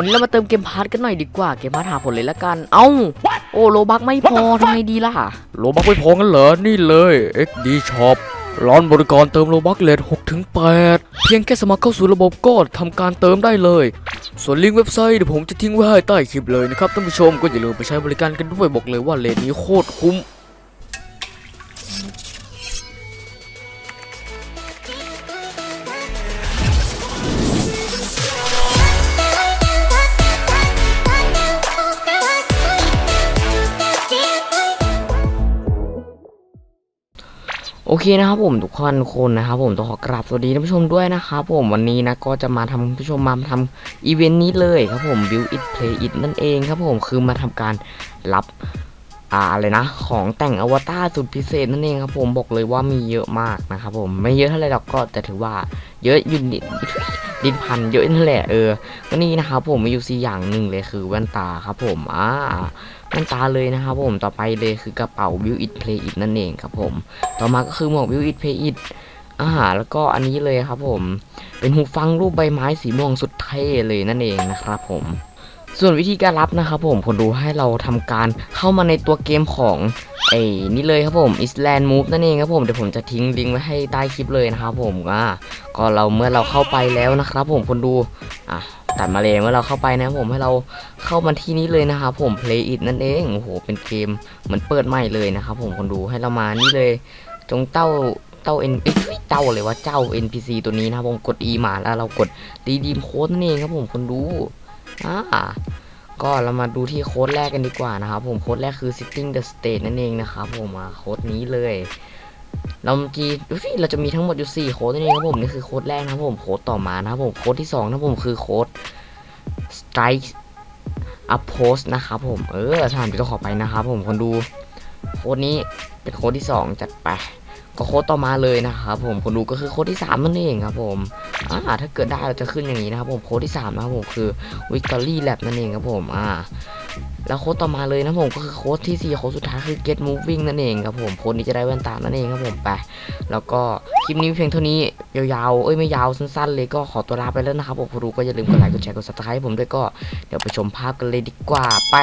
วันนี้เรามาเติมเกมพาร์ทกันหน่อยดีกว่า เกมพาร์ทหาผลเลยละกัน เอ้า โอ้โลบักไม่พอทำไงดีล่ะ โลบักไม่พอกันเหรอ นี่เลย XD Shop ร้านบริการเติมโลบักเลท6ถึง8เพียงแค่สมัครเข้าสู่ระบบก็ทำการเติมได้เลย ส่วนลิงก์เว็บไซต์เดี๋ยวผมจะทิ้งไว้ให้ใต้คลิปเลยนะครับท่านผู้ชมก็อย่าลืมไปใช้บริการกันด้วยบอกเลยว่าเลทนี้โคตรคุ้ม โอเคนะครับผมทุกคนคนนะครับผมต้องขอกราบสวัสดีท่านผู้ชมด้วยนะครับผมวันนี้นะก็จะมาทำท่านผู้ชมมาทำอีเวนต์นี้เลยครับผม Build It Play It นั่นเองครับผมคือมาทำการรับอ่าอะไรนะ ของแต่งอวตารสุดพิเศษนั่นเองครับผมบอกเลยว่ามีเยอะมากนะครับผมไม่เยอะเท่าไหร่หรอกก็แต่ถือว่าเยอะอยืนดิ ดินพันเยอะนั่นแหละเออก็นี่นะครับผมมีอยู่สี่อย่างหนึ่งเลยคือแว่นตาครับผมอ่าแว่นตาเลยนะครับผมต่อไปเลยคือกระเป๋าวิวอิ t เพลย์อิ t นั่นเองครับผม ต่อมาก็คือหมวกวิวอิดเพย์อิทอาหารแล้วก็อันนี้เลยครับผมเป็นหูฟังรูปใบไม้สีม่วงสุดเท่เลยนั่นเองนะครับผม ส่วนวิธีการรับนะครับผมคนดูให้เราทำการเข้ามาในตัวเกมของไอ้นี่เลยครับผม Island Move นั่นเองครับผมเดี๋ยวผมจะทิ้งลิงก์ไว้ให้ใต้คลิปเลยนะครับผมอ่าก็เราเมื่อเราเข้าไปแล้วนะครับ ผมคนดูอะตัดมาเลยเมื่อเราเข้าไปนะครับผมให้เราเข้ามาที่นี้เลยนะครับผม Play It นั่นเองโอ้โหเป็นเกมเหมือนเปิดใหม่เลยนะครับผมคนดูให้เรามานี่เลยจงเต้าเต้าเอ้ยทุยเต้าเลยว่าเจ้า NPC ตัวนี้นะครับผมกด E มาแล้วเรากดรีดีมโค้ดนั่นเองครับผมคนดู อ่าก็เรามาดูที่โค้ดแรกกันดีกว่านะครับผมโค้ดแรกคือ sitting the state นั่นเองนะครับผมมาโค้ดนี้เลยเราจีเราจะมีทั้งหมดอยู่4โค้ดนั่นเองครับผมนี่คือโค้ดแรกนะครับผมโค้ดต่อมานะครับผมโค้ดที่2นะครับผมคือโค้ด strike up post นะครับผมเออถามที่ต้องขอไปนะครับผมคนดูโค้ดนี้เป็นโค้ดที่ 2 จัดไป ก็โค้ดต่อมาเลยนะครับผมคนดูก็คือโค้ดที่3นั่นเองครับผมอ่าถ้าเกิดได้เราจะขึ้นอย่างนี้นะครับผมโค้ดที่3นะครับผมคือ Victory Lab นั่นเองครับผมอ่าแล้วโค้ดต่อมาเลยนะผมก็คือโค้ดที่4โค้ดสุดท้ายคือ Get Moving นั่นเองครับผมโค้ดนี้จะได้แว่นตานั่นเองครับผมไปแล้วก็คลิปนี้เพียงเท่านี้ยาวๆเอ้ยไม่ยาวสั้นๆ เลยก็ขอตัวลาไปแล้วนะครับผมคนดูก็อย่าลืมกดไลค์กดแชร์กด subscribe ให้ผมด้วยก็เดี๋ยวไปชมภาพกันเลยดีกว่าไป